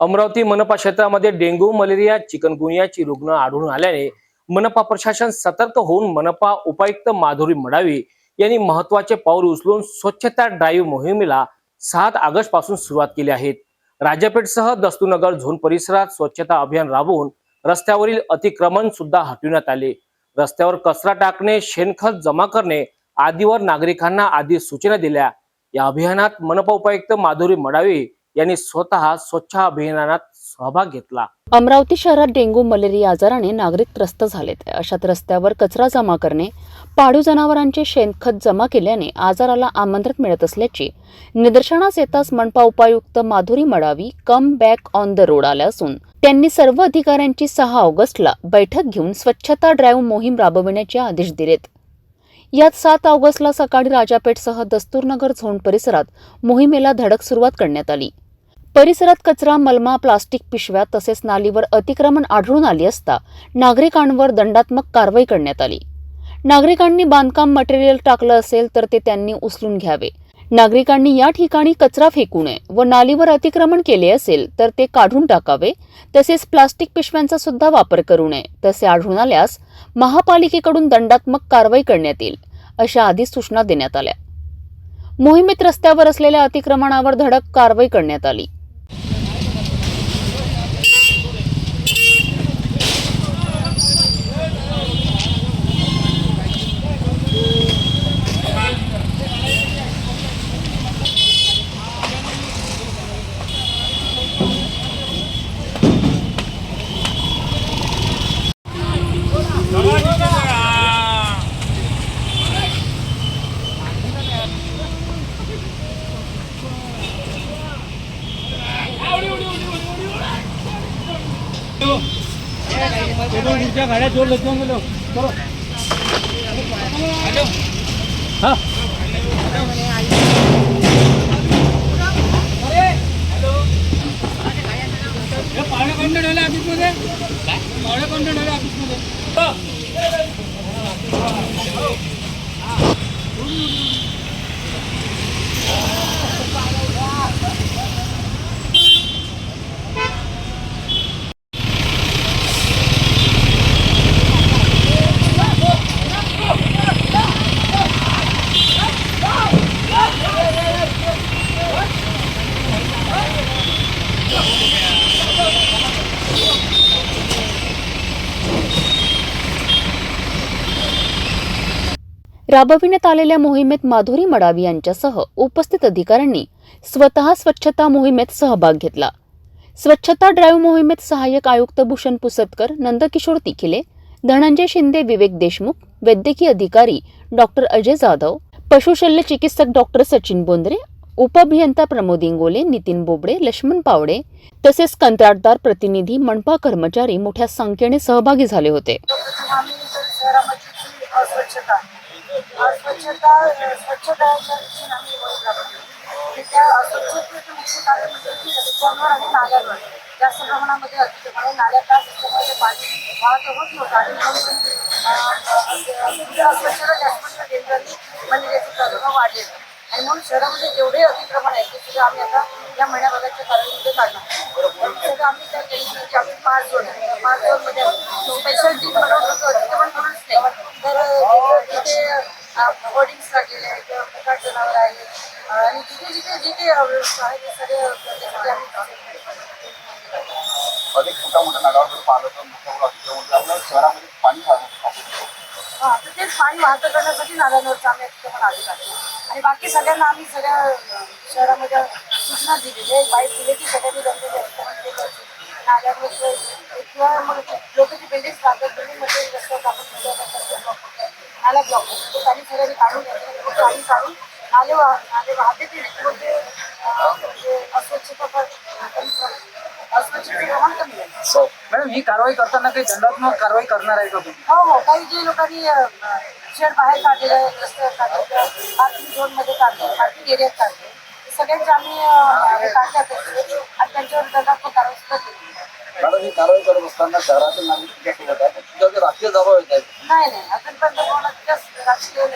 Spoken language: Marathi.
अमरावती मनपा क्षेत्रामध्ये डेंग्यू मलेरिया चिकनगुनियाची रुग्ण आढळून आल्याने मनपा प्रशासन सतर्क होऊन मनपा उपायुक्त माधुरी मडावी यांनी महत्त्वाचे पाऊल उचलून स्वच्छता ड्राईव्ह मोहिमेला सात ऑगस्टपासून सुरुवात केली आहे. राजापेठसह दस्तूनगर झोन परिसरात स्वच्छता अभियान राबवून रस्त्यावरील अतिक्रमण सुद्धा हटविण्यात आले. रस्त्यावर कचरा टाकणे शेणखत जमा करणे आदीवर नागरिकांना आधी सूचना दिल्या. या अभियानात मनपा उपायुक्त माधुरी मडावी यांनी स्वतः स्वच्छ अभियानात सहभाग घेतला. अमरावती शहरात डेंग्यू मलेरिया आजाराने नागरिक त्रस्त झालेत. अशात रस्त्यावर कचरा जमा करणे पाळीव जनावरांचे शेणखत जमा केल्याने आजाराला आमंत्रण मिळत असल्याची निदर्शनास येताच मनपा उपायुक्त Madhuri Madavi come back on the road आल्या असून त्यांनी सर्व अधिकाऱ्यांची सहा ऑगस्टला बैठक घेऊन स्वच्छता ड्राईव्ह मोहीम राबविण्याचे आदेश दिलेत. यात सात ऑगस्टला सकाळी राजापेठसह दस्तूरनगर झोन परिसरात मोहिमेला धडक सुरुवात करण्यात आली. परिसरात कचरा मलमा प्लास्टिक पिशव्या तसेच नालीवर अतिक्रमण आढळून आली असता नागरिकांवर दंडात्मक कारवाई करण्यात आली. नागरिकांनी बांधकाम मटेरियल टाकलं असेल तर ते त्यांनी उचलून घ्यावे. नागरिकांनी या ठिकाणी कचरा फेकू नये व नालीवर अतिक्रमण केले असेल तर ते काढून टाकावे. तसेच प्लास्टिक पिशव्यांचा सुद्धा वापर करू नये तसे आढळून आल्यास महापालिकेकडून दंडात्मक कारवाई करण्यात येईल अशा आधी सूचना देण्यात आल्या. मोहिमेत रस्त्यावर असलेल्या अतिक्रमणावर धडक कारवाई करण्यात आली. तुमच्या राबविण्यात आलेल्या मोहिमेत माधुरी मडावी यांच्यासह उपस्थित अधिकाऱ्यांनी स्वतः स्वच्छता मोहिमेत सहभाग घेतला. स्वच्छता ड्राईव्ह मोहिमेत सहाय्यक आयुक्त भूषण पुसतकर नंदकिशोर तिखिले धनंजय शिंदे विवेक देशमुख वैद्यकीय अधिकारी डॉक्टर अजय जाधव पशुशल्य चिकित्सक डॉक्टर सचिन बोंद्रे उपअभियंता प्रमोद इंगोले नितीन बोबडे लक्ष्मण पावडे तसेच कंत्राटदार प्रतिनिधी मनपा कर्मचारी मोठ्या संख्येने सहभागी झाले होते. स्वच्छता आम्ही आम्ही आणि त्या अस्वच्छतेचं मुख्य कारण म्हणजे की रस्त्यांवर आणि नाल्यांवर जास्त प्रमाणामध्ये नाल्या तास असल्यामुळे ते पाणी वाहत होत नव्हतं आणि म्हणून अस्वच्छता जास्त केंद्रांनी मलेरियाचे प्रादुर्भाव वाढलेला आणि म्हणून शहरामध्ये जेवढे अतिक्रमण आहे ते सुद्धा आम्ही आता या महिन्याभराच्या कालावधीमध्ये काढणार. सगळं आम्ही काय केलं की आम्ही पाच झोन पाच झोनमध्ये स्पेशल टीम बनवून अतिक्रमण म्हणूनच नाही. तर जिथे होर्डिंग्स लागलेले आहेत किंवा प्रकार जनावर आहे आणि जिथे जिथे जिथे अव्यवस्था आहे ते सगळे त्याच्यासाठी आम्ही अनेक मोठ्या मोठ्या नगावर पाहिलं तर मोठ्या मोठ्या अतिक्रमण आपल्या शहरामध्ये पाणी वाहतं हा तर तेच पाणी वाहतं करण्यासाठी नाल्यांवरचं आम्ही अतिक्रमण आधी टाकतो आणि बाकी सगळ्यांना आम्ही सगळ्या शहरामध्ये सूचना दिलेली आहे. बाईक दिली की सगळ्यांनी जमलेली पाहिजे. नाल्यांवर किंवा मग लोक जे बिल्डिंग राहतात बिल्डिंगमध्ये रस्त्यावर आपण ब्लॉक नाल्या ब्लॉक होतात. ते पाणी सगळ्यांनी काढून मग पाणी काढून नाले वाह नाले वाहते ते म्हणजे अस्वच्छता पण- अस्वच्छतेचं प्रमाण कमी आहे मॅडम ही कारवाई करताना काही दंडात्मक कारवाई करणार आहे का तुम्ही? हो हो. काही जे लोकांनी शेड बाहेर काढलेलं आहे रस्त्यावर काढलं पार्किंग झोनमध्ये काढलं पार्किंग एरियात काढलं सगळ्यांचे आम्ही अ, काढल्यात आणि त्यांच्यावर दंडात्मक कारवाई सुद्धा केली मॅडम ही कारवाई करत असताना शहरातील नागरिक तुमच्या राष्ट्रीय जबाब येत आहेत नाही नाही. अजूनपर्यंत कोणाच्याच राजकीय